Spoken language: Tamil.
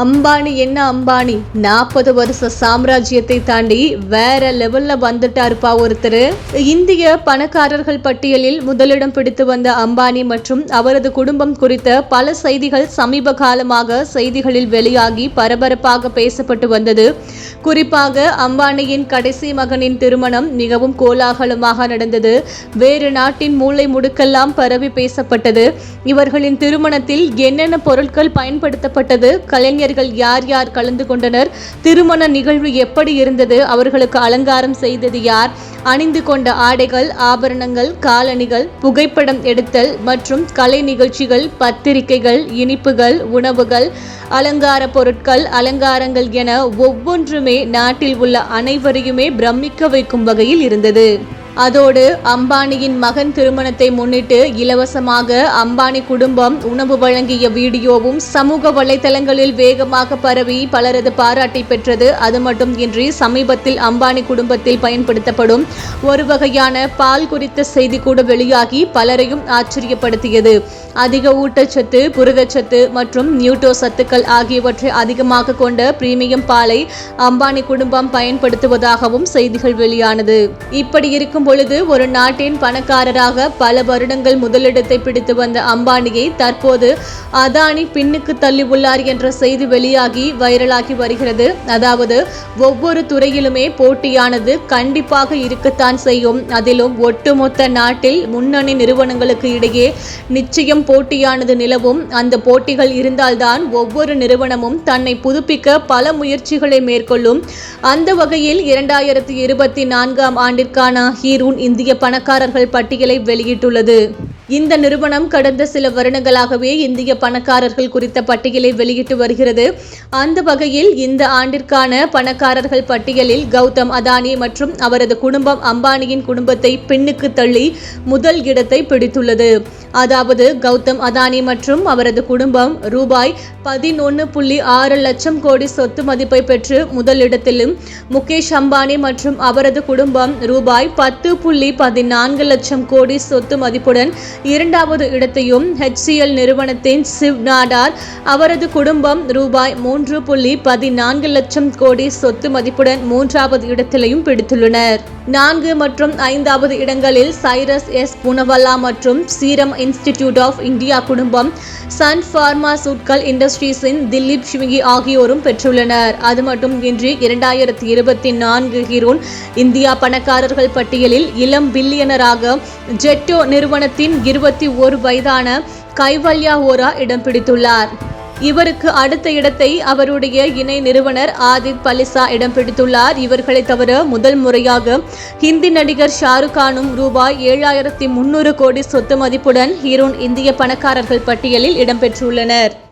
அம்பானி என்ன அம்பானி? நாற்பது வருஷ சாம்ராஜ்யத்தை தாண்டி வேற லெவல்ல வந்துட்டாருப்பா ஒருத்தர். இந்திய பணக்காரர்கள் பட்டியலில் முதலிடம் பிடித்து வந்த அம்பானி மற்றும் அவரது குடும்பம் குறித்த பல செய்திகள் சமீப காலமாக செய்திகளில் வெளியாகி பரபரப்பாக பேசப்பட்டு வந்தது. குறிப்பாக அம்பானியின் கடைசி மகனின் திருமணம் மிகவும் கோலாகலமாக நடந்தது. வேறு நாட்டின் மூளை முடுக்கெல்லாம் பரவி பேசப்பட்டது. இவர்களின் திருமணத்தில் என்னென்ன பொருட்கள் பயன்படுத்தப்பட்டது? கலைஞர் கலைஞர்கள் யார் யார் கலந்து கொண்டனர்? திருமண நிகழ்வு எப்படி இருந்தது? அவர்களுக்கு அலங்காரம் செய்தது யார்? அணிந்து கொண்ட ஆடைகள் ஆபரணங்கள் காலணிகள் புகைப்படம் எடுத்தல் மற்றும் கலை நிகழ்ச்சிகள் பத்திரிகைகள் இனிப்புகள் உணவுகள் அலங்கார பொருட்கள் அலங்காரங்கள் என ஒவ்வொன்றுமே நாட்டில் உள்ள அனைவரையுமே பிரமிக்க வைக்கும் வகையில் இருந்தது. அதோடு அம்பானியின் மகன் திருமணத்தை முன்னிட்டு இலவசமாக அம்பானி குடும்பம் உணவு வழங்கிய வீடியோவும் சமூக வலைதளங்களில் வேகமாக பரவி பலரது பாராட்டை பெற்றது. அது மட்டுமின்றி சமீபத்தில் அம்பானி குடும்பத்தில் பயன்படுத்தப்படும் ஒரு வகையான பால் குறித்த செய்தி கூட வெளியாகி பலரையும் ஆச்சரியப்படுத்தியது. அதிக ஊட்டச்சத்து புரதச்சத்து மற்றும் நியூட்டோ சத்துக்கள் ஆகியவற்றை அதிகமாக கொண்ட பிரீமியம் பாலை அம்பானி குடும்பம் பயன்படுத்துவதாகவும் செய்திகள் வெளியானது. இப்படி இருக்கும் பொழுது ஒரு நாட்டின் பணக்காரராக பல வருடங்கள் முதலிடத்தை பிடித்து வந்த அம்பானியை தற்போது அதானி பின்னுக்கு தள்ளி உள்ளார் என்ற செய்தி வெளியாகி வைரலாகி வருகிறது. அதாவது ஒவ்வொரு துறையிலுமே போட்டியானது கண்டிப்பாக இருக்கத்தான் செய்யும். அதிலும் ஒட்டுமொத்த நாட்டில் முன்னணி நிறுவனங்களுக்கு இடையே நிச்சயம் போட்டியானது நிலவும். அந்த போட்டிகள் இருந்தால்தான் ஒவ்வொரு நிறுவனமும் தன்னை புதுப்பிக்க பல முயற்சிகளை மேற்கொள்ளும். அந்த வகையில் இரண்டாயிரத்தி இருபத்தி நான்காம் ஆண்டிற்கான ஹீரூன் இந்திய பணக்காரர்கள் பட்டியலை வெளியிட்டுள்ளது. இந்த நிறுவனம் கடந்த சில வருடங்களாகவே இந்திய பணக்காரர்கள் குறித்த பட்டியலை வெளியிட்டு வருகிறது. அந்த வகையில் இந்த ஆண்டிற்கான பணக்காரர்கள் பட்டியலில் கௌதம் அதானி மற்றும் அவரது குடும்பம் அம்பானியின் குடும்பத்தை பின்னுக்கு தள்ளி முதல் இடத்தை பிடித்துள்ளது. அதாவது கௌதம் அதானி மற்றும் அவரது குடும்பம் ரூபாய் பதினொன்று புள்ளி ஆறு லட்சம் கோடி சொத்து மதிப்பை பெற்று முதலிடத்திலும் முகேஷ் அம்பானி மற்றும் அவரது குடும்பம் ரூபாய் பத்து புள்ளி பதினான்கு லட்சம் கோடி சொத்து மதிப்புடன் இரண்டாவது இடத்தையும் ஹெச்சிஎல் நிறுவனத்தின் சிவ் நாடார் அவரது குடும்பம் ரூபாய் மூன்று புள்ளி பதினான்கு லட்சம் கோடி சொத்து மதிப்புடன் மூன்றாவது இடத்திலையும் பிடித்துள்ளனர். நான்கு மற்றும் ஐந்தாவது இடங்களில் சைரஸ் எஸ் புனவல்லா மற்றும் சீரம் இன்ஸ்டிடியூட் ஆஃப் இந்தியா குடும்பம் சன் பார்மாசூட்கல் இண்டஸ்ட்ரீஸின் திலீப் சிவகி ஆகியோரும் பெற்றுள்ளனர். அது மட்டும் இன்றி இரண்டாயிரத்தி இருபத்தி நான்கு ஹீரோன் இந்தியா பணக்காரர்கள் பட்டியலில் இளம் பில்லியனராக ஜெட்டோ நிறுவனத்தின் இருபத்தி ஒரு வயதான கைவல்யா ஓரா இடம் பிடித்துள்ளார். இவருக்கு அடுத்த இடத்தை அவருடைய இணை நிறுவனர் ஆதித் பலிசா இடம் பிடித்துள்ளார். இவர்களை தவிர முதல் முறையாக ஹிந்தி நடிகர் ஷாருக் கானும் ரூபாய் ஏழாயிரத்தி முன்னூறு கோடி சொத்து மதிப்புடன் ஹீரோன் இந்திய பணக்காரர்கள் பட்டியலில் இடம்பெற்றுள்ளனர்